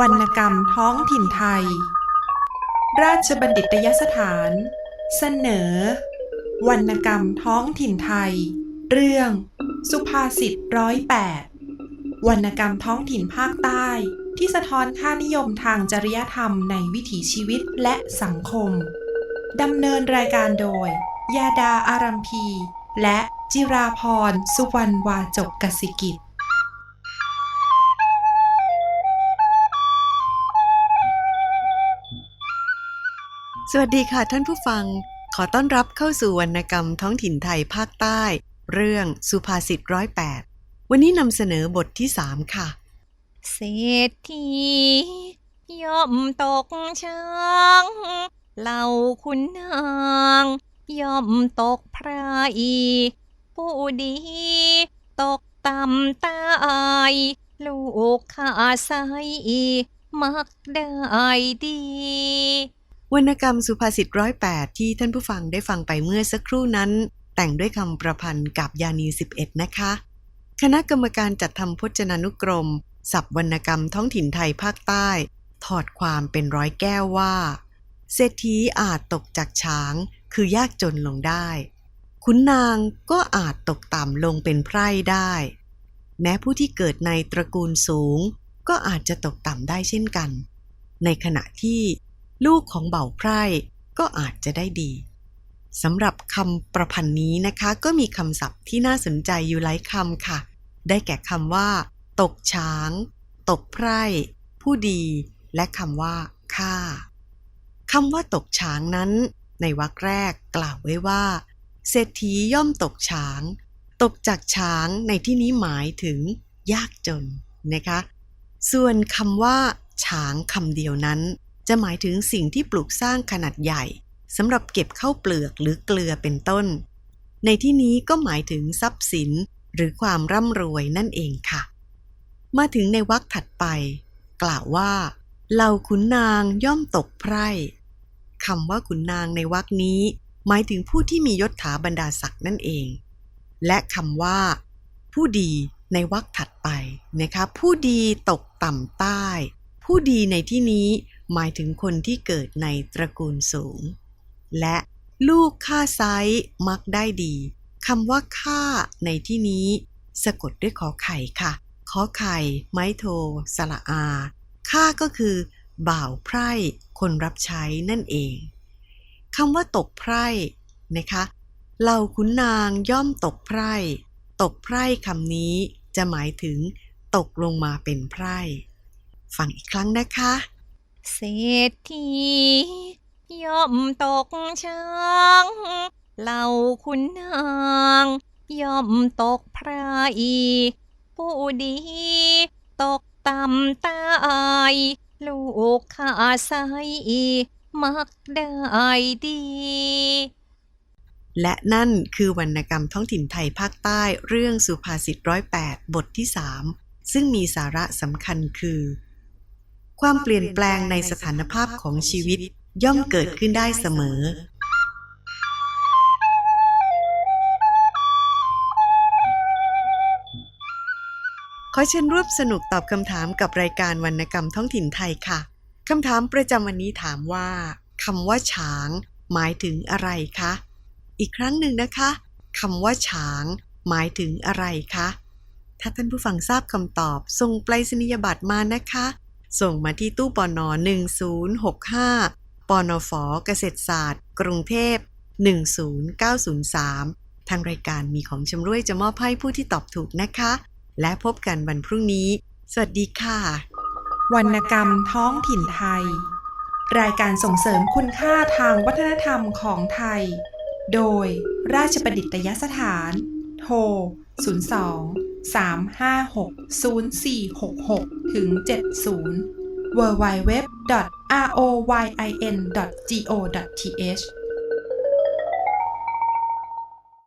วรรณกรรมท้องถิ่นไทย ราชบัณฑิตยสถาน เสนอ วรรณกรรมท้องถิ่นไทย เรื่อง สุภาษิตร้อยแปดวรรณกรรมท้องถิ่นภาคใต้ ที่สะท้อนค่านิยมทางจริยธรรมในวิถีชีวิตและสังคม ดำเนินรายการโดย ยาดาอารัมพี และจิราพรสุวรรณวาจกกสิกิจ สวัสดีค่ะท่านผู้ฟัง ขอต้อนรับเข้าสู่วรรณกรรมท้องถิ่นไทยภาคใต้ เรื่องสุภาษิตร้อยแปดวันนี้นำเสนอบทที่สามค่ะ เศรษฐีย่อมตกช้างเหล่าคุณนางย่อมตกพระอีผู้ดี ตกต่ำตายลูกข้าใสมักได้ดี วรรณกรรมสุภาษิตร้อยแปดที่ท่านผู้ฟังได้ฟังไปเมื่อสักครู่นั้น แต่งด้วยคำประพันธ์กับยานี 11 นะคะ คณะกรรมการจัดทำพจนานุกรมศัพท์วรรณกรรมท้องถิ่นไทยภาคใต้ ถอดความเป็นร้อยแก้วว่าเศรษฐีอาจตกจากช้าง คือยากจนลงได้ ขุนนางก็อาจตกต่ำลงเป็นไพร่ได้ แม้ผู้ที่เกิดในตระกูลสูง ก็อาจจะตกต่ำได้เช่นกัน ในขณะที่ ลูกของเบ่าไพร่ก็อาจจะได้ดีสำหรับคำประพันธ์นี้นะคะ ก็มีคำศัพท์ที่น่าสนใจอยู่หลายคำค่ะ ได้แก่คำว่า ตกช้าง ตกไพร่ ผู้ดี และคำว่าฆ่าคำว่าตกช้างนั้น ในวรรคแรกกล่าวไว้ว่า เศรษฐีย่อมตกช้าง ตกจากช้างในที่นี้หมายถึง ยากจนนะคะ ส่วนคำว่า ช้างคำเดียวนั้น จะหมายถึงสิ่งที่ปลูกสร้างขนาดใหญ่สำหรับเก็บเข้าวเปลือกหรือเกลือเป็นต้น ในที่นี้ก็หมายถึงทรัพย์สินหรือความร่ำรวยนั่นเองค่ะ มาถึงในวรรคถัดไป กล่าวว่าเหล่าขุนนางย่อมตกไพร่คำว่าขุนนางในวรรคนี้ หมายถึงผู้ที่มียศถาบรรดาศักดิ์นั่นเอง และคำว่า ผู้ดีในวรรคถัดไปนะคะผู้ดีตกต่ำใต้ ผู้ดีในที่นี้ หมายถึงคนที่เกิดในตระกูลสูง และลูกข้าไซมักได้ดีคำว่าข้าในที่นี้ สะกดด้วยขอไข่ค่ะ ขอไข่ ไม้โทสระอาข้าก็คือ บ่าวไพร่ คนรับใช้นั่นเองคำว่าตกไพร่นะคะเหล่าขุนนางย่อมตกไพร่ ตกไพร่คำนี้จะหมายถึง ตกลงมาเป็นไพร่ ฟังอีกครั้งนะคะ เศรษฐีย่อมตกช้างเหล่าคุณนาง ย่อมตกพระอีผู้ดี ตกต่ำตายลูกข้าใสมักได้ดี และนั่นคือวรรณกรรมท้องถิ่นไทยภาคใต้เรื่องสุภาษิตร้อยแปดบทที่3ซึ่งมีสาระสำคัญคือ ความเปลี่ยนแปลงในสถานภาพของชีวิตย่อมเกิดขึ้นได้เสมอ ขอเชิญร่วมสนุกตอบคำถามกับรายการวรรณกรรมท้องถิ่นไทยค่ะ คำถามประจำวันนี้ถามว่าคำว่าช้าง หมายถึงอะไรคะ อีกครั้งหนึ่งนะคะคำว่าช้าง หมายถึงอะไรคะ ถ้าท่านผู้ฟังทราบคำตอบส่งไปรษณียบัตรมานะคะ ส่งมาที่ตู้ปน1065ปนฟเกษตรศาสตร์ กรุงเทพ 10903 ทางรายการมีของชำร่วยจะมอบให้ผู้ที่ตอบถูกนะคะ และพบกันวันพรุ่งนี้ สวัสดีค่ะ วรรณกรรมท้องถิ่นไทย รายการส่งเสริมคุณค่าทางวัฒนธรรมของไทย โดยราชประดิษยสถาน โทร 02 356 0466 ถึง 70 www.royin.go.th